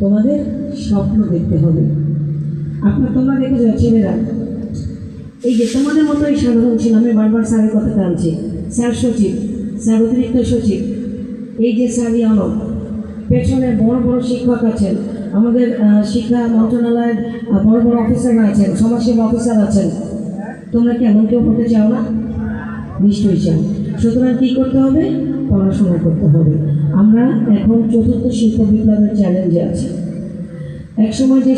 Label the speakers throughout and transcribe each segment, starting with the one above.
Speaker 1: তোমাদের স্বপ্ন দেখতে হবে। আপনার তোমরা দেখে যাও, ছেলেরা। এই যে তোমাদের মতোই সাধারণ ছিল, আমি বারবার স্যারের কথা টানছি। স্যার সচিব, স্যার অতিরিক্ত সচিব, এই যে স্যারই ইয়ানব, পেছনে বড় বড় শিক্ষক আছেন, আমাদের শিক্ষা মন্ত্রণালয়ের বড় বড় অফিসাররা আছেন, সমাজসেবা অফিসার আছেন। তোমরা কি এমন কেউ হতে চাও না? নিশ্চয়ই চাও। সুতরাং কী করতে হবে? পড়াশোনা করতে হবে। আমরা এখন চতুর্থ শিল্প বিপ্লবের চ্যালেঞ্জে আছি। একসময় যে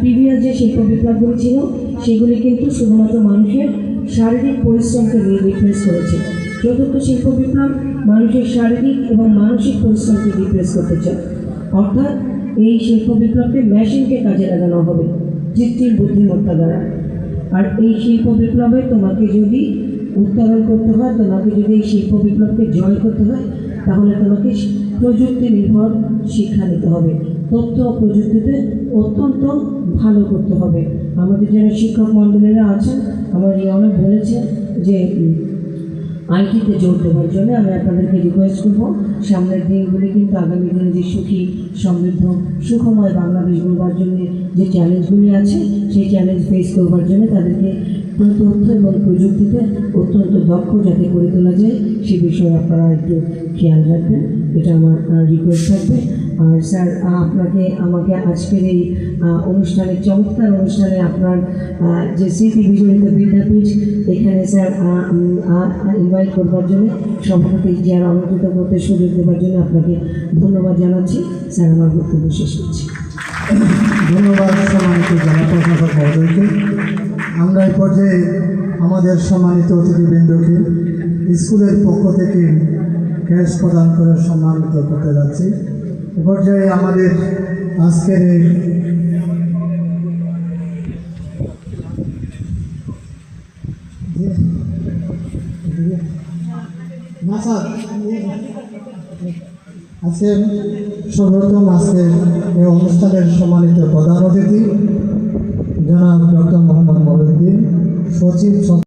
Speaker 1: প্রিভিয়াস যে শিল্প বিপ্লবগুলি ছিল, সেগুলি কিন্তু শুধুমাত্র মানুষের শারীরিক পরিশ্রমকে রিপ্লেস করেছে। চতুর্থ শিল্প বিপ্লব মানুষের শারীরিক এবং মানসিক পরিশ্রমকে রিপ্লেস করতে চায়। অর্থাৎ এই শিল্প বিপ্লবকে মেশিনকে কাজে লাগানো হবে। কৃত্রিম বুদ্ধিমত্তা দ্বারা। আর এই শিল্প বিপ্লবে তোমাকে যদি উত্তরণ করতে হয়, তোমাকে যদি এই শিল্প বিপ্লবকে জয় করতে হয়, তাহলে তোমাকে প্রযুক্তি নির্ভর শিক্ষা নিতে হবে। তথ্য ও প্রযুক্তিতে অত্যন্ত ভালো করতে হবে। আমাদের যারা শিক্ষক মণ্ডলীরা আছেন, আমার অনেক বলেছে যে আইটিতে জোর দেওয়ার জন্য আমি আপনাদেরকে রিকোয়েস্ট করব। সামনের দিনগুলি কিন্তু আগামী দিনে যে সুখী, সমৃদ্ধ, সুখময় বাংলাদেশ গড়বার জন্য যে চ্যালেঞ্জগুলি আছে, সেই চ্যালেঞ্জ ফেস করবার জন্য তাদেরকে তথ্য এবং প্রযুক্তিতে অত্যন্ত দক্ষ যাতে করে তোলা যায়, সে বিষয়ে আপনারা একটু খেয়াল রাখবেন। এটা আমার রিকোয়েস্ট থাকবে। আর স্যার আপনাকে, আমাকে আজকের এই অনুষ্ঠানে, চমৎকার অনুষ্ঠানে আপনার যে স্মৃতি বিজড়িত বিদ্যাপীঠ, এখানে স্যার ইনভাইট করবার জন্য, সভাপতি যারা অলঙ্কৃত করতে সুযোগ দেওয়ার জন্য আপনাকে ধন্যবাদ জানাচ্ছি। স্যার, আমার বক্তব্য শেষ করছি।
Speaker 2: জেলা প্রশাসক মহোদয়কে আমরা এই পর্যায়ে আমাদের সম্মানিত অতিথিবৃন্দকে স্কুলের পক্ষ থেকে ক্যাশ প্রদান করে সম্মানিত করতে যাচ্ছি। এ পর্যায়ে আমাদের আজকের এই আজকে সর্বপ্রথম আজকে এই অনুষ্ঠানের সম্মানিত প্রধান অতিথি